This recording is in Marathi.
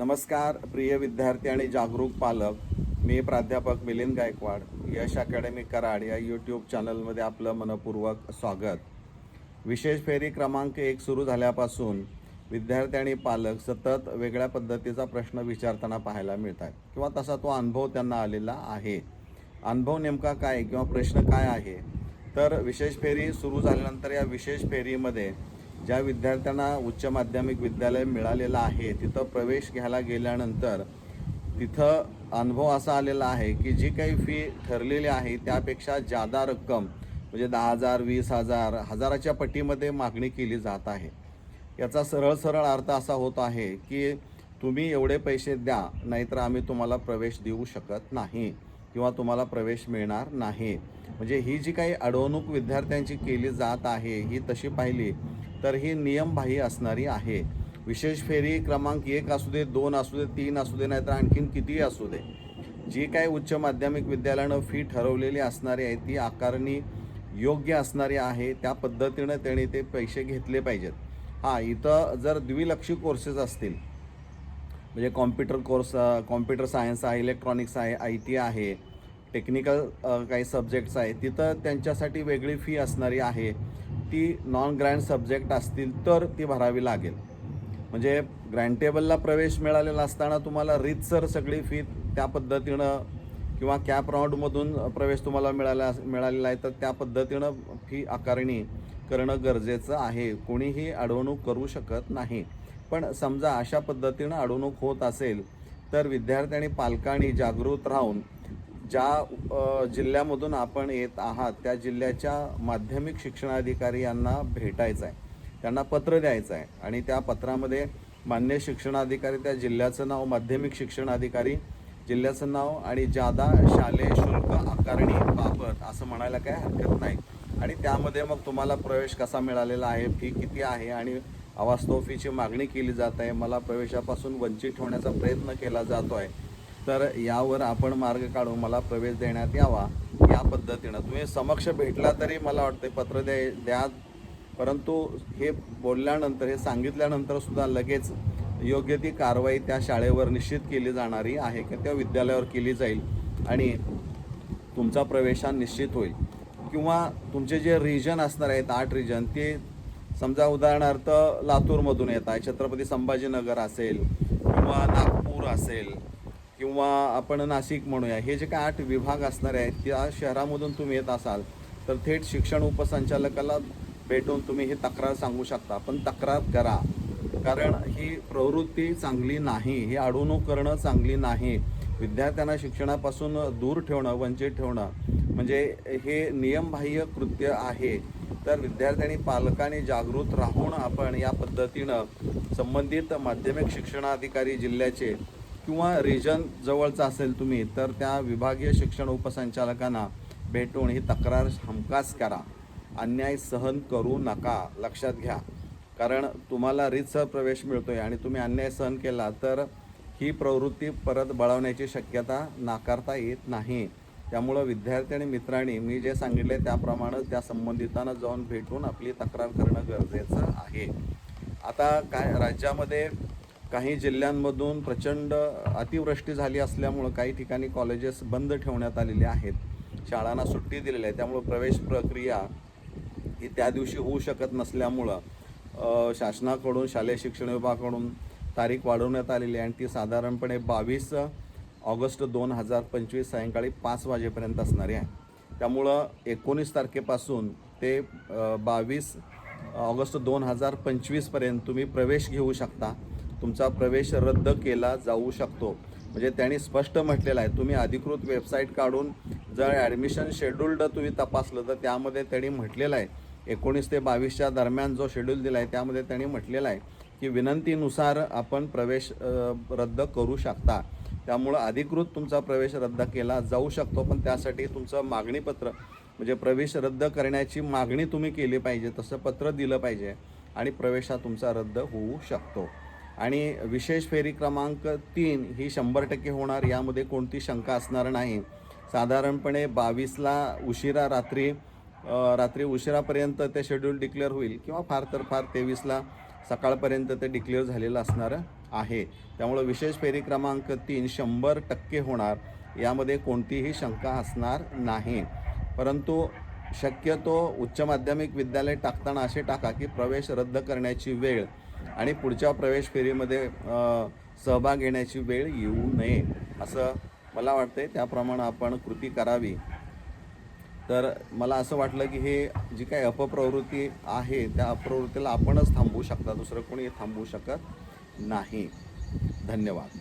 नमस्कार प्रिय विद्यार्थी आणि जागरूक पालक. मी प्राध्यापक मिलिंद गायकवाड यश अकॅडमी कराड या यूट्यूब चॅनलमध्ये आपलं मनपूर्वक स्वागत. विशेष फेरी क्रमांक एक सुरू झाल्यापासून विद्यार्थी आणि पालक सतत वेगळ्या पद्धतीचा प्रश्न विचारताना पाहायला मिळत आहेत किंवा तसा तो अनुभव त्यांना आलेला आहे. अनुभव नेमका काय किंवा प्रश्न काय आहे? तर विशेष फेरी सुरू झाल्यानंतर या विशेष फेरीमध्ये ज्या विद्यार्थ्यांना उच्च माध्यमिक विद्यालय मिळालेलं आहे तिथं प्रवेश घ्यायला गेल्यानंतर तिथं अनुभव असा आलेला आहे की जी काही फी ठरलेली आहे त्यापेक्षा जादा रक्कम म्हणजे दहा हजार वीस हजार हजाराच्या पटीमध्ये मागणी केली जात आहे. याचा सरळ सरळ अर्थ असा होत आहे की तुम्ही एवढे पैसे द्या नाहीतर आम्ही तुम्हाला प्रवेश देऊ शकत नाही किंवा तुम्हाला प्रवेश मिळणार नाही. म्हणजे ही जी काही अडवणूक विद्यार्थ्यांची केली जात आहे ही तशी पाहिली तर ही नियमबाह्य असणारी आहे. विशेष फेरी क्रमांक एक असू दे दोन असू दे तीन असू दे नाहीतर आणखीन कितीही असू दे. जी काही उच्च माध्यमिक विद्यालयानं फी ठरवलेली असणारी आहे ती आकारणी योग्य असणारी आहे त्या पद्धतीनं त्याने ते पैसे घेतले पाहिजेत. हां इथं जर द्विलक्षी कोर्सेस असतील म्हणजे कॉम्प्युटर कोर्स कॉम्प्युटर सायन्स आहे इलेक्ट्रॉनिक्स आहे आय टी आहे टेक्निकल काही सब्जेक्ट्स आहेत तिथं त्यांच्यासाठी वेगळी फी असणारी आहे. ती नॉन ग्रँड सब्जेक्ट असतील तर ती भरावी लागेल. म्हणजे ग्रँटेबलला प्रवेश मिळालेला असताना तुम्हाला रीतसर सगळी फी त्या पद्धतीनं किंवा कॅप राऊंडमधून प्रवेश तुम्हाला मिळाला मिळालेला आहे तर त्या पद्धतीनं फी आकारणी करणं गरजेचं आहे. कोणीही अडवणूक करू शकत नाही. पण समजा अशा पद्धतीनं अडवणूक होत असेल तर विद्यार्थी आणि पालकांनी जागृत राहून ज्या जिल्ह्यामधून आपण येत आहात त्या जिल्ह्याच्या माध्यमिक शिक्षणाधिकारी यांना भेटायचं आहे त्यांना पत्र द्यायचं आहे आणि त्या पत्रामध्ये मान्य शिक्षणाधिकारी त्या जिल्ह्याचं नाव माध्यमिक शिक्षणाधिकारी जिल्ह्याचं नाव आणि जादा शालेय शुल्क आकारणी बाबत असं म्हणायला काय हरकत नाही. आणि त्यामध्ये मग तुम्हाला प्रवेश कसा मिळालेला आहे फी किती आहे आणि अवास्तव फीची मागणी केली जात आहे. मला प्रवेशापासून वंचित ठेवण्याचा प्रयत्न केला जातो आहे तर यावर आपण मार्ग काढून मला प्रवेश देण्यात यावा या पद्धतीनं. तुम्ही समक्ष भेटला तरी मला वाटते पत्र द्या द्या. परंतु हे बोलल्यानंतर हे सांगितल्यानंतर सुद्धा लगेच योग्य ती कारवाई त्या शाळेवर निश्चित केली जाणारी आहे की त्या विद्यालयावर केली जाईल आणि तुमचा प्रवेश हा निश्चित होईल. किंवा तुमचे जे रिजन असणार आहेत आठ रिजन ते समजा उदाहरणार्थ लातूरमधून येत आहे छत्रपती संभाजीनगर असेल किंवा नागपूर असेल किंवा आपण नाशिक म्हणूया हे जे काय आठ विभाग असणार आहेत त्या शहरामधून तुम्ही येत असाल तर थेट शिक्षण उपसंचालकाला भेटून तुम्ही ही तक्रार सांगू शकता. पण तक्रार करा. कारण ही प्रवृत्ती चांगली नाही ही अडवणूक करणं चांगली नाही. विद्यार्थ्यांना शिक्षणापासून दूर ठेवणं वंचित ठेवणं म्हणजे हे नियमबाह्य कृत्य आहे. तर विद्यार्थ्यांनी पालकांनी जागृत राहून आपण या पद्धतीनं संबंधित माध्यमिक शिक्षणाधिकारी जिल्ह्याचे किंवा रिजन जवळचा असेल तुम्ही तर त्या विभागीय शिक्षण उपसंचालकांना भेटून ही तक्रार हमखास करा. अन्याय सहन करू नका लक्षात घ्या. कारण तुम्हाला रीतसर प्रवेश मिळतो आहे आणि तुम्ही अन्याय सहन केला तर ही प्रवृत्ती परत बळवण्याची शक्यता नाकारता येत नाही. त्यामुळं विद्यार्थी आणि मित्रांनी मी जे सांगितले त्याप्रमाणे त्या संबंधितांना जाऊन भेटून आपली तक्रार करणं गरजेचं आहे. आता काय राज्यामध्ये काही जिल्ह्यांमधून प्रचंड अतिवृष्टी झाली असल्यामुळं काही ठिकाणी कॉलेजेस बंद ठेवण्यात आलेले आहेत. शाळांना सुट्टी दिलेली आहे त्यामुळं प्रवेश प्रक्रिया ही त्या दिवशी होऊ शकत नसल्यामुळं शासनाकडून शालेय शिक्षण विभागाकडून तारीख वाढवण्यात आलेली आहे. आणि ती साधारणपणे बावीस ऑगस्ट दोन हजार पंचवीस सायंकाळी पाच वाजेपर्यंत असणारी आहे. त्यामुळं एकोणीस तारखेपासून ते बावीस ऑगस्ट दोन हजार पंचवीसपर्यंत तुम्ही प्रवेश घेऊ शकता. तुमचा प्रवेश रद्द केला जाऊ शकतो. म्हणजे त्यांनी स्पष्ट म्हटलेलं आहे. तुम्ही अधिकृत वेबसाईट काढून जर ॲडमिशन शेड्युल्ड तुम्ही तपासलं तर त्यामध्ये त्यांनी म्हटलेलं आहे. एकोणीस ते बावीसच्या दरम्यान जो शेड्यूल दिला आहे त्यामध्ये त्यांनी म्हटलेलं आहे की विनंतीनुसार आपण प्रवेश रद्द करू शकता. त्यामुळं अधिकृत तुमचा प्रवेश रद्द केला जाऊ शकतो पण त्यासाठी तुमचं मागणीपत्र म्हणजे प्रवेश रद्द करण्याची मागणी तुम्ही केली पाहिजे तसं पत्र दिलं पाहिजे आणि प्रवेश हा तुमचा रद्द होऊ शकतो. आणि विशेष फेरी क्रमांक तीन ही शंभर टक्के होणार यामध्ये कोणती शंका असणार नाही. साधारणपणे बावीसला उशिरा रात्री रात्री उशिरापर्यंत ते शेड्यूल डिक्लेअर होईल किंवा फार तर फार तेवीसला सकाळपर्यंत ते डिक्लेअर झालेलं असणार आहे. त्यामुळं विशेष फेरी क्रमांक तीन शंभर टक्के होणार यामध्ये कोणतीही शंका असणार नाही. परंतु शक्यतो उच्च माध्यमिक विद्यालय टाकताना असे टाका की प्रवेश रद्द करण्याची वेळ आणि पुढच्या प्रवेश फेरीमध्ये सहभाग घेण्याची वेळ येऊ नये असं मला वाटतंय. त्याप्रमाणे आपण कृती करावी. तर मला असं वाटलं की हे जी काही अपप्रवृत्ती आहे त्या अपप्रवृत्तीला आपणच थांबवू शकता. दुसरं कोणी थांबवू शकत नाही. धन्यवाद.